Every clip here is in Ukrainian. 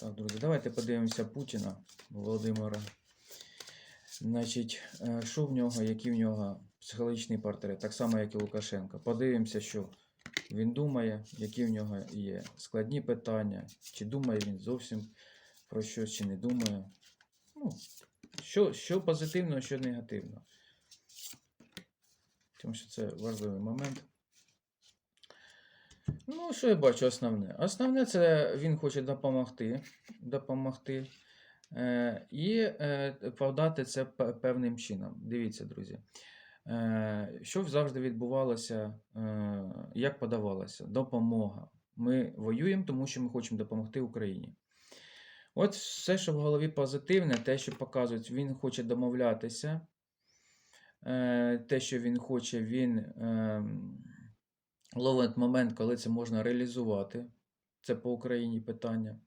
Так, друзі, давайте подивимося Путіна Володимира. Значить, е, що в нього, який в нього психологічний портрет, так само, як і Лукашенка. Подивимося, що він думає, які в нього є складні питання, чи думає він зовсім про щось, чи не думає. Ну, що, що позитивно, що негативно. Тому що це важливий момент. Ну, що я бачу основне? Основне це він хоче допомогти, допомогти е, і е, подати це певним чином. Дивіться, друзі. Е, що завжди відбувалося, е, як подавалося? Допомога. Ми воюємо, тому що ми хочемо допомогти Україні. От все, що в голові позитивне, те, що показують, він хоче домовлятися, е, те, що він хоче, він ем, ловить момент, коли це можна реалізувати. Це по Україні питання.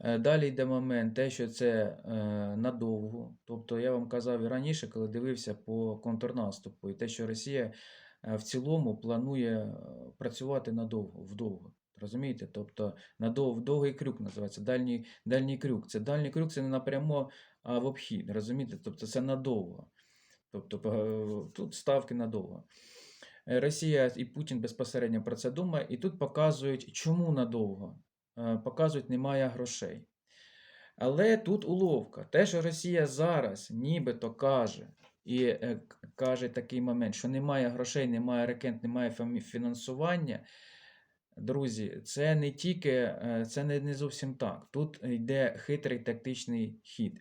Е, Далі йде момент, те, що це е, надовго. Тобто я вам казав і раніше, коли дивився по контрнаступу, і те, що Росія е, в цілому планує працювати надовго, вдовго. Розумієте? Тобто надов, довгий крюк називається дальній, дальній крюк. Це дальній крюк це не напрямо, а в обхід. Розумієте? Тобто це надовго. Тобто тут ставки надовго. Е, Росія і Путін безпосередньо про це думає, і тут показують, чому надовго. Е, Показують, немає грошей. Але тут уловка. Те, що Росія зараз нібито каже, і е, каже такий момент, що немає грошей, немає ракет, немає фінансування. Друзі, це не тільки, це не зовсім так. Тут йде хитрий тактичний хід.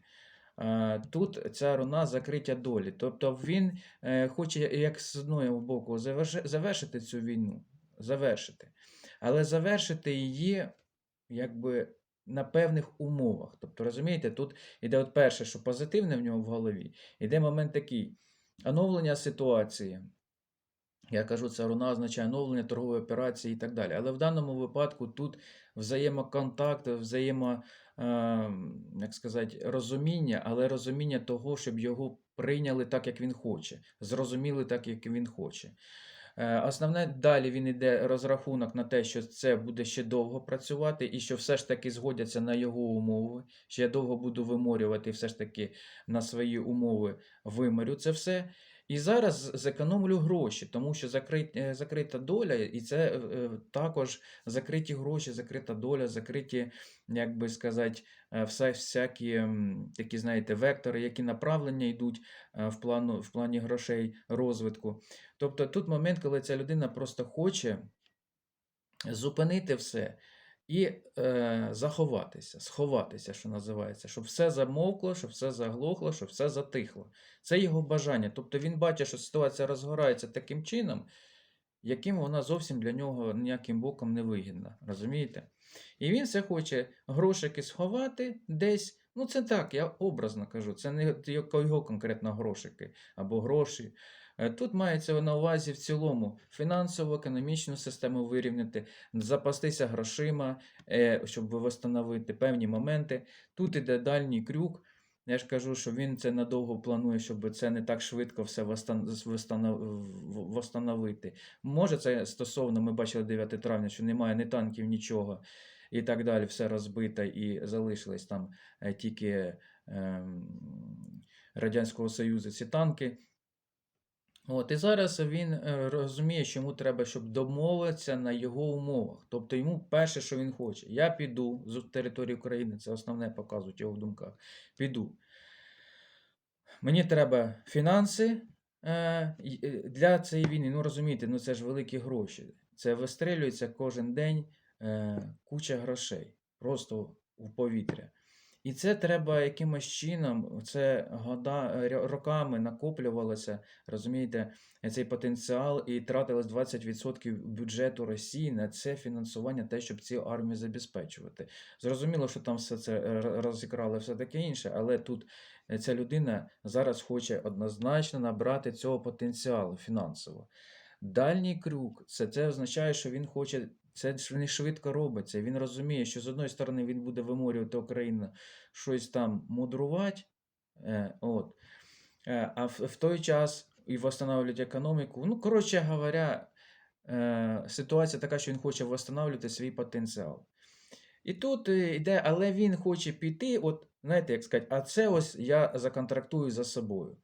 Тут ця руна закриття долі. Тобто він е, хоче як з одного боку завершити цю війну, завершити. Але завершити її якби на певних умовах. Тобто, розумієте, тут іде от перше, що позитивне в нього в голові, іде момент такий оновлення ситуації. Я кажу, це руна означає оновлення торгової операції і так далі. Але в даному випадку тут взаємоконтакт, взаємо, як сказати, розуміння, але розуміння того, щоб його прийняли так, як він хоче, зрозуміли так, як він хоче. Е, Основне далі він йде розрахунок на те, що це буде ще довго працювати, і що все ж таки згодяться на його умови. Що я довго буду виморювати, все ж таки на свої умови виморю це все. І зараз зекономлю гроші, тому що е, закрита доля, і це е, е, також закриті гроші, закрита доля, закриті, як би сказати, все, всякі такі, знаєте, вектори, які направлення йдуть в, плану, в плані грошей розвитку. Тобто тут момент, коли ця людина просто хоче зупинити все і е, заховатися, сховатися, що називається, щоб все замовкло, щоб все заглохло, щоб все затихло. Це його бажання. Тобто він бачить, що ситуація розгорається таким чином, яким вона зовсім для нього ніяким боком не вигідна. Розумієте? І він все хоче грошики сховати десь. Ну, це так, я образно кажу, це не його конкретно грошики або гроші. Е, Тут мається на увазі в цілому фінансово, економічну систему вирівняти, запастися грошима, е, щоб встановити певні моменти. Тут іде дальній крюк. Я ж кажу, що він це надовго планує, щоб це не так швидко все восстан- восстанов- в- восстановити. Може, це стосовно, ми бачили 9 травня, що немає ні танків, нічого і так далі, все розбито і залишились там е, тільки ем, Радянського Союзу ці танки. От, і зараз він е, розуміє, що йому треба, щоб домовитися на його умовах. Тобто йому перше, що він хоче, я піду з території України, це основне показують його в думках. Піду. Мені треба фінанси е, е, для цієї війни. Ну розумієте, ну це ж великі гроші. Це вистрелюється кожен день куча грошей, просто в повітря. І це треба якимось чином, це года, роками накоплювалося, розумієте, цей потенціал, і тратилось 20% бюджету Росії на це фінансування, те, щоб цю армію забезпечувати. Зрозуміло, що там все це розікрали, все таке інше, але тут е, ця людина зараз хоче однозначно набрати цього потенціалу фінансово. Дальній крюк це, це означає, що він хоче. Це не швидко робиться. Він розуміє, що з одної сторони він буде виморювати Україну, щось там мудрувати, е, от, е, а в, в той час і встановлювати економіку. Ну, коротше говоря, е, ситуація така, що він хоче встановлювати свій потенціал. І тут е, йде, але він хоче піти, от, знаєте, як сказати, а це ось я законтрактую за собою,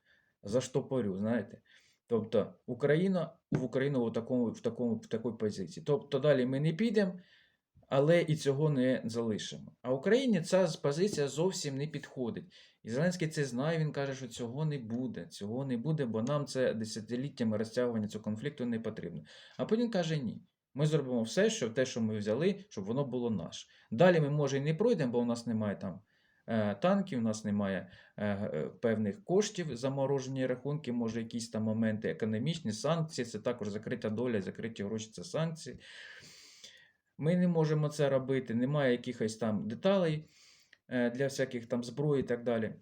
заштопорю, знаєте. Тобто Україна в Україну в такому, в такому, в такій позиції. Тобто далі ми не підемо, але і цього не залишимо. А Україні ця позиція зовсім не підходить. І Зеленський це знає, він каже, що цього не буде. Цього не буде, бо нам це десятиліттями розтягування цього конфлікту не потрібно. А Путін каже ні. Ми зробимо все, що те, що ми взяли, щоб воно було наше. Далі ми, може, і не пройдемо, бо у нас немає там танків, у нас немає е, е, певних коштів, заморожені рахунки, може, якісь там моменти економічні, санкції, це також закрита доля, закриті гроші це санкції. Ми не можемо це робити, немає якихось там деталей е, для всяких там зброї і так далі.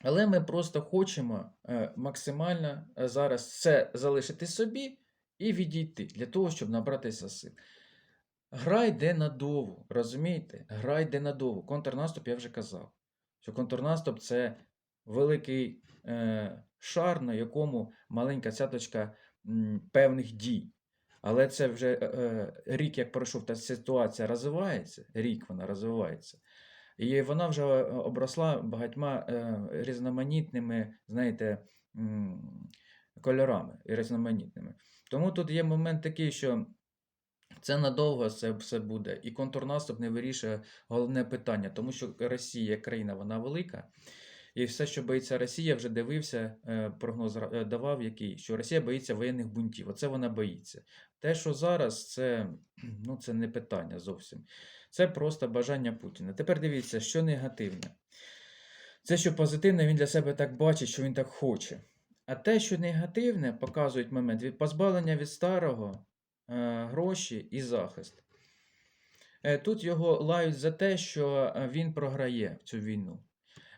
Але ми просто хочемо е, максимально е, зараз це залишити собі і відійти для того, щоб набратися сил. Гра йде надовго, розумієте? Гра йде надовго. Контрнаступ, я вже казав, що контрнаступ це великий е, шар, на якому маленька цяточка м, певних дій. Але це вже е, е, рік, як пройшов, та ситуація розвивається, рік вона розвивається. І вона вже е, обросла багатьма е, різноманітними, знаєте, м, кольорами і різноманітними. Тому тут є момент такий, що це надовго це все буде, і контрнаступ не вирішує головне питання, тому що Росія як країна вона велика, і все, що боїться Росія, вже дивився, е, прогноз е, давав який, що Росія боїться воєнних бунтів. Оце вона боїться. Те, що зараз, це, ну, це не питання зовсім. Це просто бажання Путіна. Тепер дивіться, що негативне. Це, що позитивне, він для себе так бачить, що він так хоче. А те, що негативне, показують момент від позбавлення від старого, гроші і захист. Е, Тут його лають за те, що е, він програє цю війну.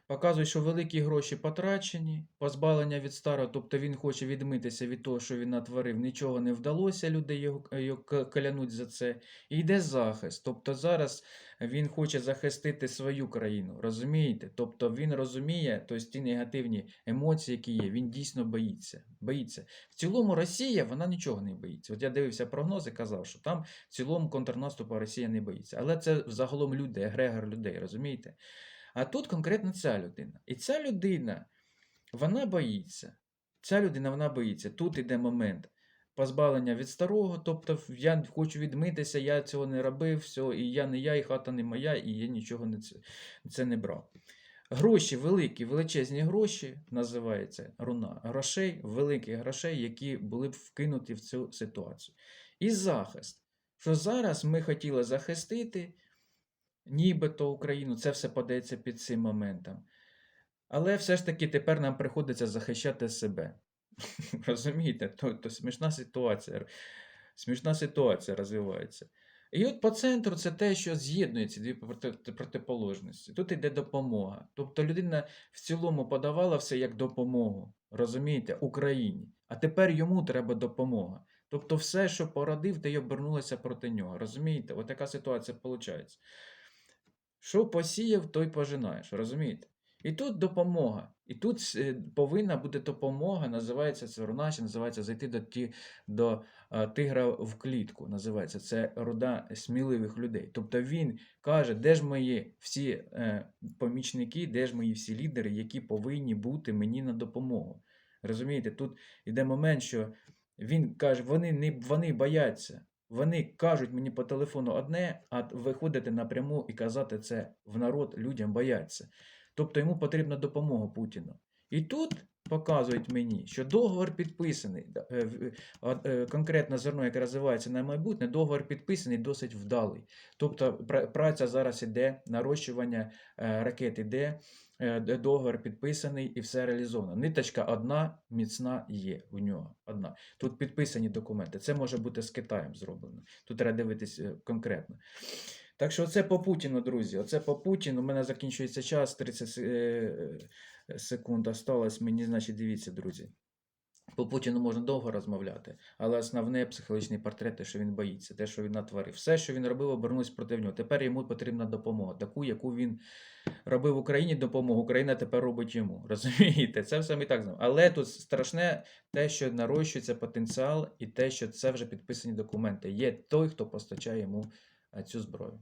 Показують, що великі гроші потрачені, позбавлення від старого, тобто він хоче відмитися від того, що він натворив, нічого не вдалося, люди його, його к- клянуть за це. І йде захист. Тобто зараз він хоче захистити свою країну, розумієте? Тобто він розуміє, тобто ті негативні емоції, які є, він дійсно боїться. боїться. В цілому Росія вона нічого не боїться. От я дивився прогнози, казав, що там в цілому контрнаступу Росія не боїться. Але це загалом люди, егрегор людей, розумієте? А тут конкретно ця людина. І ця людина, вона боїться. Ця людина вона боїться. Тут іде момент позбавлення від старого, тобто я хочу відмитися, я цього не робив, все, і я не я, і хата не моя, і я нічого не це, це не брав. Гроші великі, величезні гроші, називається руна грошей, великих грошей, які були б вкинуті в цю ситуацію. І захист. Що зараз ми хотіли захистити, нібито Україну, це все подається під цим моментом. Але все ж таки тепер нам приходиться захищати себе. Розумієте? То, то смішна ситуація. Смішна ситуація розвивається. І от по центру це те, що з'єднує ці дві протиположності. Тут йде допомога. Тобто людина в цілому подавала все як допомогу, розумієте, Україні. А тепер йому треба допомога. Тобто все, що породив, те й обернулося проти нього. Розумієте? От така ситуація виходить. Що посіяв, той пожинаєш, розумієте? І тут допомога. І тут е, повинна бути допомога, називається це руначе, називається зайти до, ті, до тигра в клітку. Називається це руда сміливих людей. Тобто він каже, де ж мої всі е, помічники, де ж мої всі лідери, які повинні бути мені на допомогу. Розумієте, тут йде момент, що він каже, вони не вони бояться. Вони кажуть мені по телефону одне, а виходити напряму і казати це в народ людям бояться. Тобто йому потрібна допомога Путіну. І тут показують мені, що договор підписаний, е, е, конкретно зерно, яке розвивається на майбутнє, договор підписаний досить вдалий. Тобто праця зараз іде, нарощування е, ракет іде, е, д- договор підписаний і все реалізовано. Ниточка одна міцна є у нього. Одна. Тут підписані документи. Це може бути з Китаєм зроблено. Тут треба дивитись е, конкретно. Так що це по Путіну, друзі. Оце по Путіну. У мене закінчується час, 30 е, секунд осталось. Мені, значить, дивіться, друзі. По Путіну можна довго розмовляти, але основне психологічний портрет, те, що він боїться, те, що він натворив. Все, що він робив, обернулось проти нього. Тепер йому потрібна допомога, таку, яку він робив Україні допомогу. Україна тепер робить йому. Розумієте? Це все ми так знаємо. Але тут страшне те, що нарощується потенціал, і те, що це вже підписані документи. Є той, хто постачає йому е, цю зброю.